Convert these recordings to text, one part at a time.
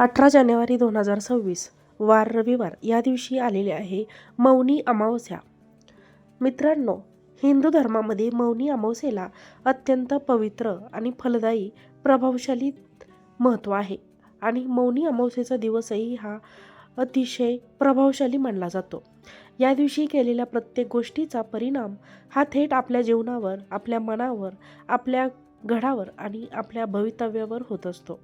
अठरा जानेवारी दोन हजार सव्वीस वार रविवार या दिवशी आलेले आहे मौनी अमावस्या. मित्रांनो हिंदू धर्मामध्ये मौनी अमावस्येला अत्यंत पवित्र आणि फलदायी प्रभावशाली महत्त्व आहे आणि मौनी अमावस्येचा दिवसही हा अतिशय प्रभावशाली मानला जातो. या दिवशी केलेल्या प्रत्येक गोष्टीचा परिणाम हा थेट आपल्या जीवनावर आपल्या मनावर आपल्या घडावर आणि आपल्या भवितव्यावर होत असतो.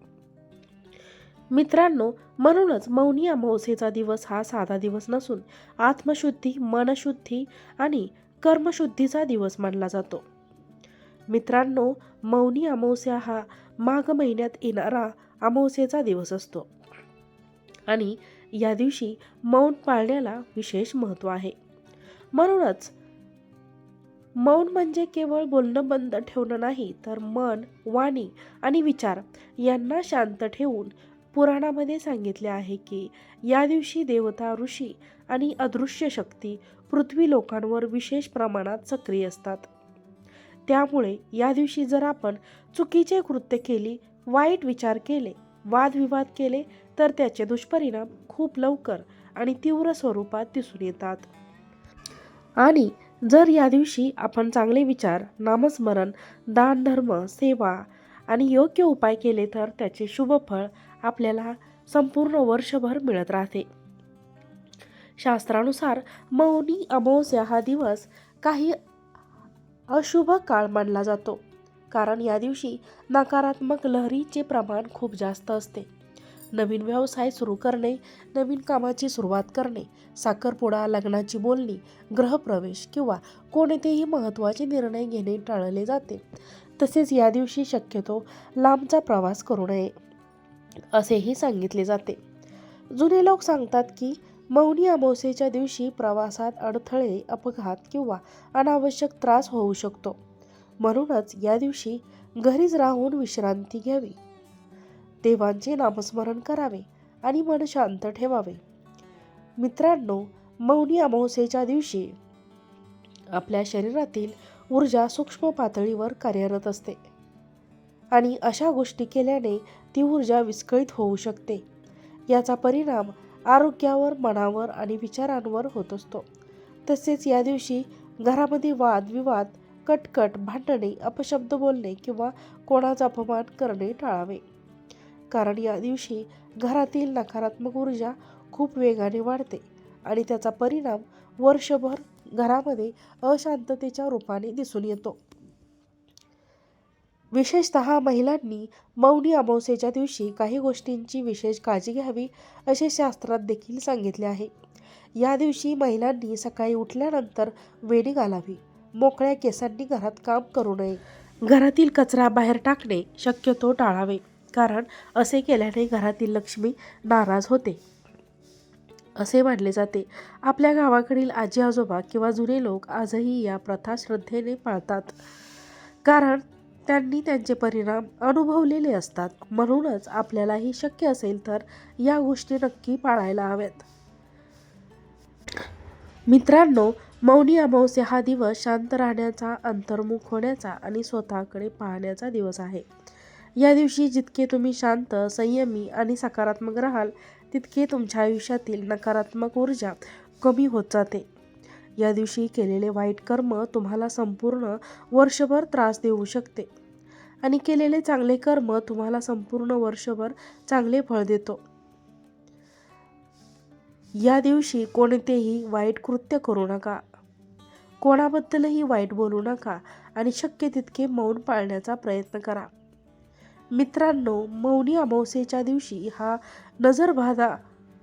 मित्रांनो म्हणूनच मौनी अमावस्येचा दिवस हा साधा दिवस नसून आत्मशुद्धी मनशुद्धी आणि कर्मशुद्धीचा दिवस मानला जातो. मित्रांनो मौनी अमावस्या हा माघ महिन्यात येणारा अमावस्येचा दिवस असतो. आणि या दिवशी मौन पाळण्याला विशेष महत्त्व आहे. म्हणूनच मौन म्हणजे केवळ बोलणं बंद ठेवणं नाही तर मन वाणी आणि विचार यांना शांत ठेवून पुराणामध्ये सांगितले आहे की या दिवशी देवता ऋषी आणि अदृश्य शक्ती पृथ्वी लोकांवर विशेष प्रमाणात सक्रिय असतात. त्यामुळे या दिवशी जर आपण चुकीचे कृत्य केली वाईट विचार केले वादविवाद केले तर त्याचे दुष्परिणाम खूप लवकर आणि तीव्र स्वरूपात दिसून येतात. आणि जर या दिवशी आपण चांगले विचार नामस्मरण दान धर्म सेवा आणि योग्य उपाय केले तर त्याचे शुभ फळ आपल्याला संपूर्ण वर्षभर मिळत राहते. शास्त्रानुसार मौनी अमावस्या हा दिवस काही अशुभ काळ मानला जातो. कारण या दिवशी नकारात्मक लहरीचे प्रमाण खूप जास्त असते. नवीन व्यवसाय सुरू करणे नवीन कामाची सुरुवात करणे साखरपुडा लग्नाची बोलणी गृहप्रवेश किंवा कोणतेही महत्त्वाचे निर्णय घेणे टाळले जाते. तसेच या दिवशी शक्यतो लांबचा प्रवास करू नये. असेही सांगितले जाते. जुने लोक सांगतात की मौनी अमावस्येच्या दिवशी प्रवासात अडथळे अपघात किंवा अनावश्यक त्रास होऊ शकतो. म्हणूनच या दिवशी घरीच राहून विश्रांती घ्यावी. देवांचे नामस्मरण करावे आणि मन शांत ठेवावे. मित्रांनो मौनी अमावस्येच्या दिवशी आपल्या शरीरातील ऊर्जा सूक्ष्म पातळीवर कार्यरत असते. आणि अशा गोष्टी केल्याने ती ऊर्जा विस्कळीत होऊ शकते. याचा परिणाम आरोग्यावर मनावर आणि विचारांवर होत असतो. तसेच या दिवशी घरामध्ये वादविवाद कटकट भांडणे अपशब्द बोलणे किंवा कोणाचा अपमान करणे टाळावे. कारण या दिवशी घरातील नकारात्मक ऊर्जा खूप वेगाने वाढते आणि त्याचा परिणाम वर्षभर घरामध्ये अशांततेच्या रूपाने दिसून येतो. विशेषतः महिलांनी मौनी अमावस्येच्या दिवशी काही गोष्टींची विशेष काळजी घ्यावी असे शास्त्रात देखील सांगितले आहे. या दिवशी महिलांनी सकाळी उठल्यानंतर वेणी घालावी. मोकळ्या केसांनी घरात काम करू नये. घरातील कचरा बाहेर टाकणे शक्यतो टाळावे कारण असे केल्याने घरातील लक्ष्मी नाराज होते. असे मानले जाते. आपल्या गावाकडील आजी आजोबा किंवा जुने लोक आजही या प्रथा श्रद्धेने पाळतात. कारण त्यांनी त्यांचे परिणाम अनुभवलेले असतात. म्हणूनच आपल्यालाही शक्य असेल तर या गोष्टी नक्की पाळायला हव्यात. मित्रांनो मौनी अमावस्या हा दिवस शांत राहण्याचा अंतर्मुख होण्याचा आणि स्वतःकडे पाहण्याचा दिवस आहे. या दिवशी जितके तुम्ही शांत संयमी आणि सकारात्मक राहाल तितके तुमच्या आयुष्यातील नकारात्मक ऊर्जा कमी होत जाते. या दिवशी केलेले वाईट कर्म तुम्हाला संपूर्ण वर्षभर त्रास देऊ शकते. आणि केलेले चांगले कर्म तुम्हाला संपूर्ण वर्षभर चांगले फळ देतो. या दिवशी कोणतेही वाईट कृत्य करू नका. कोणाबद्दलही वाईट बोलू नका आणि शक्य तितके मौन पाळण्याचा प्रयत्न करा. मित्रांनो मौनी अमावस्येच्या दिवशी हा नजरबाधा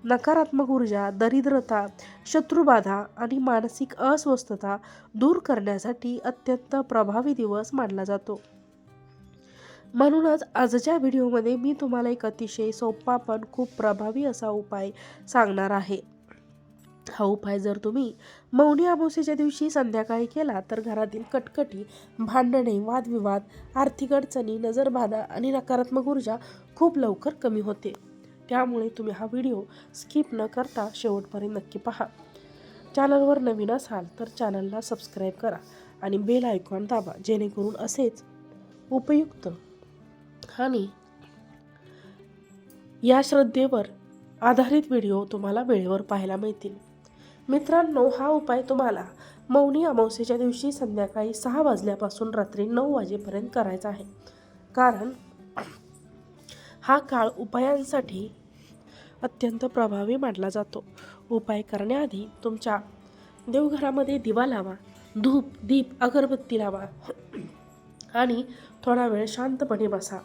नकारात्मक ऊर्जा दरिद्रता शत्रुबाधा आणि मानसिक अस्वस्थता दूर करण्यासाठी अत्यंत प्रभावी दिवस मानला जातो. म्हणूनच आजच्या व्हिडिओमध्ये मी तुम्हाला एक अतिशय सोपा पण खूप प्रभावी असा उपाय सांगणार आहे. हा उपाय जर तुम्ही मौनी अमावस्येच्या दिवशी संध्याकाळी केला तर घरातील कटकटी भांडणे वादविवाद आर्थिक अडचणी नजरबाधा आणि नकारात्मक ऊर्जा खूप लवकर कमी होते. त्यामुळे तुम्ही हा व्हिडिओ स्किप न करता शेवटपर्यंत नक्की पहा. चॅनलवर नवीन असाल तर चॅनलला सबस्क्राईब करा आणि बेल आयकॉन दाबा जेणेकरून असेच उपयुक्त आणि या श्रद्धेवर आधारित व्हिडिओ तुम्हाला वेळेवर पाहायला मिळतील. मित्रांनो हा उपाय तुम्हाला मौनी अमावस्येच्या दिवशी संध्याकाळी सहा वाजल्यापासून रात्री नऊ वाजेपर्यंत करायचा आहे. कारण हा काळ उपायांसाठी अत्यंत प्रभावी मानला जातो. उपाय करण्याआधी तुमच्या देवघरामध्ये दिवा लावा धूप दीप अगरबत्ती लावा आणि थोडा वेळ शांतपणे बसा.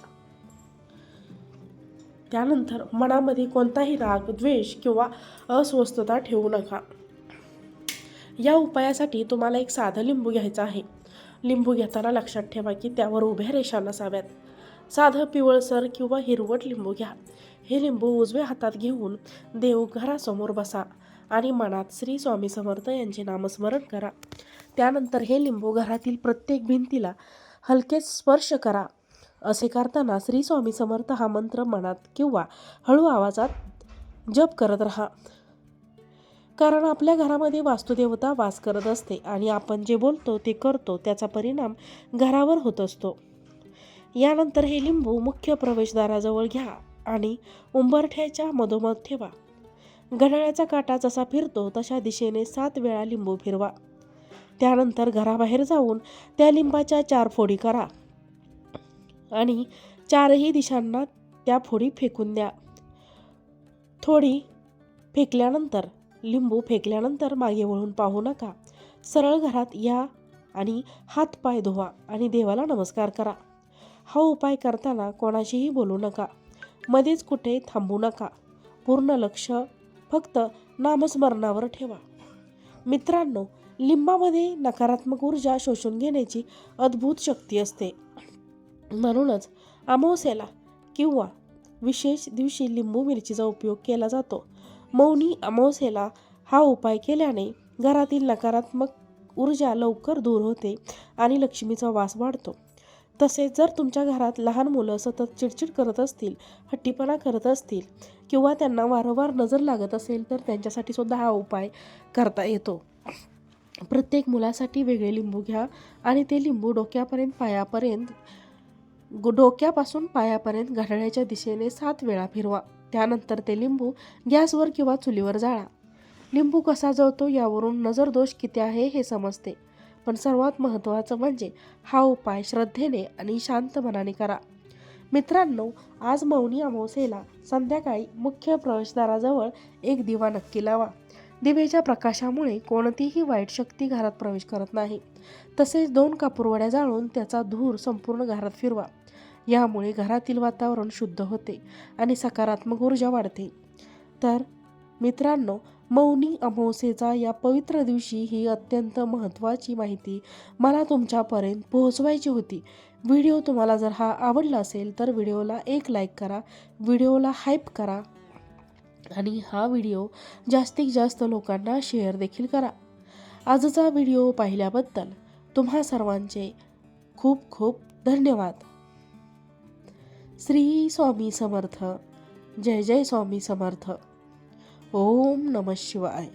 त्यानंतर मनामध्ये कोणताही राग द्वेष किंवा अस्वस्थता ठेवू नका. या उपायासाठी तुम्हाला एक साधं लिंबू घ्यायचं आहे. लिंबू घेताना लक्षात ठेवा की त्यावर उभ्या रेषा नसाव्यात. साधं पिवळसर किंवा हिरवट लिंबू घ्या. हे लिंबू उजव्या हातात घेऊन देव घरासमोर बसा आणि मनात श्री स्वामी समर्थ यांचे नामस्मरण करा. त्यानंतर हे लिंबू घरातील प्रत्येक भिंतीला हलकेच स्पर्श करा. असे करताना श्री स्वामी समर्थ हा मंत्र मनात किंवा हळू आवाजात जप करत राहा. कारण आपल्या घरामध्ये वास्तुदेवता वास करत असते आणि आपण जे बोलतो ते करतो त्याचा परिणाम घरावर होत असतो. यानंतर हे लिंबू मुख्य प्रवेशद्वाराजवळ घ्या. आणि उंबरठ्याच्या मधोमध ठेवा. घड्याळ्याचा काटा जसा फिरतो तशा दिशेने सात वेळा लिंबू फिरवा. त्यानंतर घराबाहेर जाऊन त्या लिंबाच्या चार फोडी करा. आणि चारही दिशांना त्या फोडी फेकून द्या. थोडी फेकल्यानंतर लिंबू फेकल्यानंतर मागे वळून पाहू नका. सरळ घरात या आणि हात पाय धुवा आणि देवाला नमस्कार करा. हा उपाय करताना कोणाशीही बोलू नका. मध्येच कुठे थांबू नका. पूर्ण लक्ष फक्त नामस्मरणावर ठेवा. मित्रांनो लिंबामध्ये नकारात्मक ऊर्जा शोषून घेण्याची अद्भुत शक्ती असते. म्हणूनच अमावस्याला किंवा विशेष दिवशी लिंबू मिरचीचा उपयोग केला जातो. मौनी अमावस्येला हा उपाय केल्याने घरातील नकारात्मक ऊर्जा लवकर दूर होते आणि लक्ष्मीचा वास वाढतो. तसेच जर तुमच्या घरात लहान मुलं सतत चिडचिड करत असतील हट्टीपणा करत असतील किंवा त्यांना वारंवार नजर लागत असेल तर त्यांच्यासाठी सुद्धा हा उपाय करता येतो. प्रत्येक मुलासाठी वेगळे लिंबू घ्या आणि ते लिंबू डोक्यापर्यंत पायापर्यंत डोक्यापासून पायापर्यंत घड्याळाच्या दिशेने सात वेळा फिरवा. त्यानंतर ते लिंबू गॅसवर किंवा चुलीवर जाळा. लिंबू कसा जळतो यावरून नजरदोष किती आहे हे समजते. पण सर्वात महत्त्वाचं म्हणजे हा उपाय श्रद्धेने आणि शांत मनाने करा. मित्रांनो आज मौनी अमावस्येला संध्याकाळी मुख्य प्रवेशद्वाराजवळ एक दिवा नक्की लावा. दिवेच्या प्रकाशामुळे कोणतीही वाईट शक्ती घरात प्रवेश करत नाही. तसेच दोन कापूरवड्या जाळून त्याचा धूर संपूर्ण घरात फिरवा. यामुळे घरातील वातावरण शुद्ध होते आणि सकारात्मक ऊर्जा वाढते. तर मित्रांनो मौनी अमावस्येचा या पवित्र दिवशी ही अत्यंत महत्त्वाची माहिती मला तुमच्यापर्यंत पोहोचवायची होती. व्हिडिओ तुम्हाला जर हा आवडला असेल तर व्हिडिओला एक लाईक करा व्हिडिओला हाईप करा आणि हा व्हिडिओ जास्तीत जास्त लोकांना शेअर देखील करा. आजचा व्हिडिओ पाहिल्याबद्दल तुम्हा सर्वांचे खूप खूप धन्यवाद. श्री स्वामी समर्थ. जय जय स्वामी समर्थ. ओम नम शिवाय.